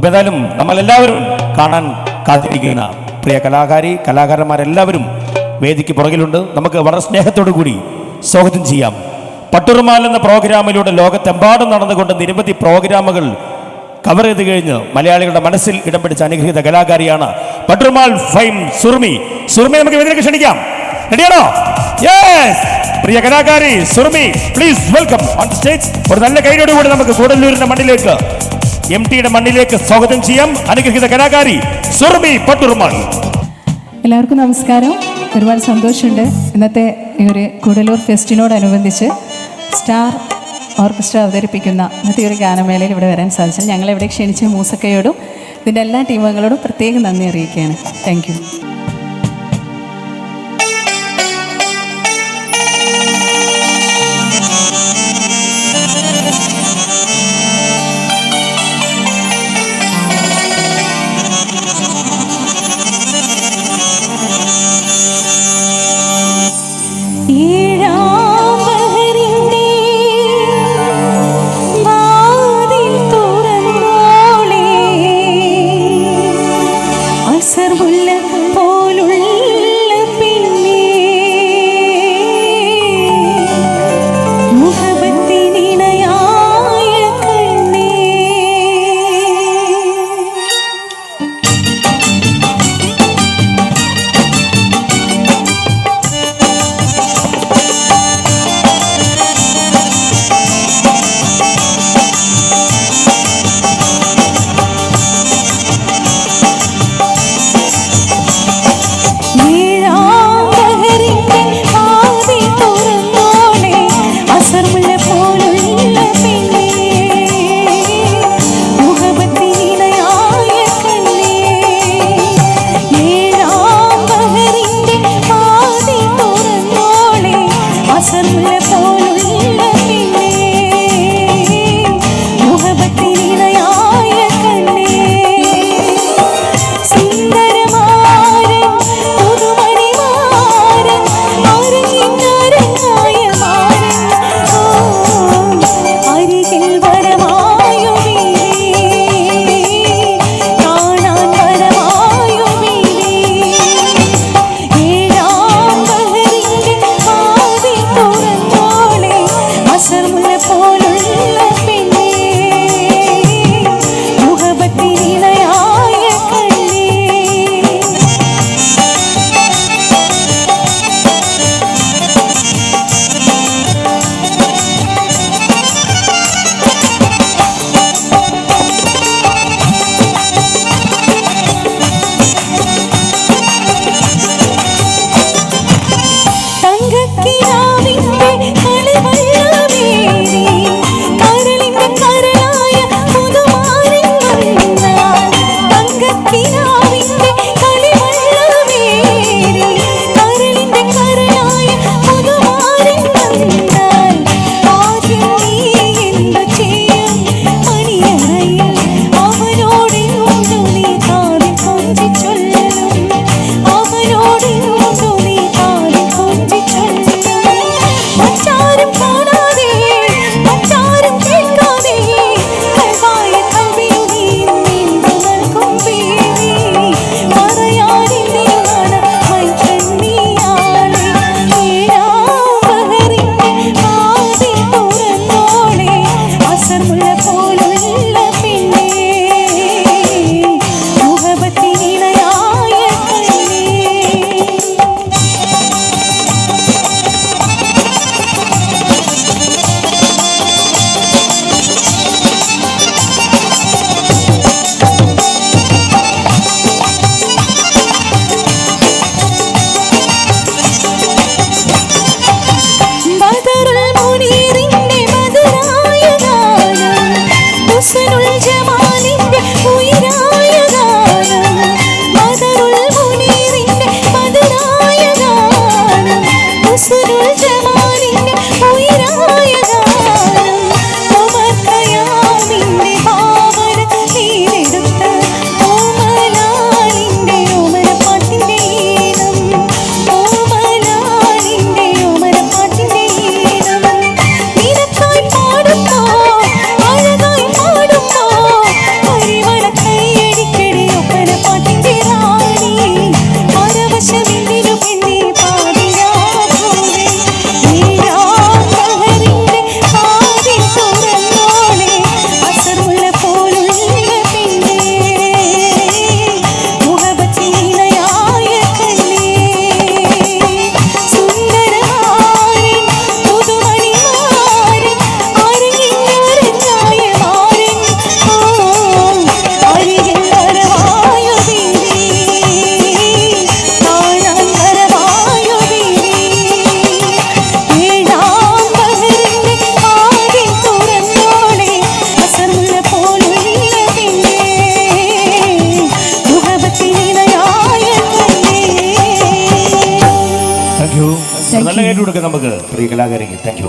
അപ്പൊ ഏതായാലും നമ്മളെല്ലാവരും കാണാൻ കാത്തിരിക്കുന്ന പ്രിയ കലാകാരി കലാകാരന്മാരെല്ലാവരും വേദിക്ക് പുറകിലുണ്ട്. നമുക്ക് വളരെ സ്നേഹത്തോടു കൂടി സ്വാഗതം ചെയ്യാം. പട്ടുറുമാൽ എന്ന പ്രോഗ്രാമിലൂടെ ലോകത്തെമ്പാടും നടന്നുകൊണ്ട് നിരവധി പ്രോഗ്രാമുകൾ കവർ ചെയ്ത് കഴിഞ്ഞ് മലയാളികളുടെ മനസ്സിൽ ഇടം പിടിച്ച അനുഗ്രഹീത കലാകാരിയാണ് പട്ടുറുമാൽ ഫൈം സുർമി. സുർമി നമുക്ക് വേദിയിലേക്ക് ക്ഷണിക്കാം. റെഡിയാണോ പ്രിയ കലാകാരി Surmi please welcome on stage ഒരു നല്ല കൈയോടുകൂടി നമുക്ക് കൂടല്ലൂരിന്റെ മണ്ണിലേക്ക് എം ടിയുടെ മണ്ണിലേക്ക് സ്വാഗതം ചെയ്യാം. അനുഗ്രഹീത കലാകാരി സുർമി പട്ടുറുമാൻ എല്ലാവർക്കും നമസ്കാരം. ഒരുപാട് സന്തോഷമുണ്ട്. ഇന്നത്തെ ഈ ഒരു കൂടലൂർ ഫെസ്റ്റിനോടനുബന്ധിച്ച് സ്റ്റാർ ഓർക്കസ്ട്ര അവതരിപ്പിക്കുന്ന ഇന്നത്തെ ഒരു ഗാനമേളയിൽ ഇവിടെ വരാൻ സാധിച്ചത് ഞങ്ങളെവിടെ ക്ഷണിച്ച മൂസക്കയോടും ഇതിന്റെ എല്ലാ ടീമുകളോടും പ്രത്യേകം നന്ദി അറിയിക്കുകയാണ്. താങ്ക് തുറന്നോളേ सुरज मा കൊടുക്കാം നമുക്ക് പ്രിയ കലാകാരിക്ക് താങ്ക് യു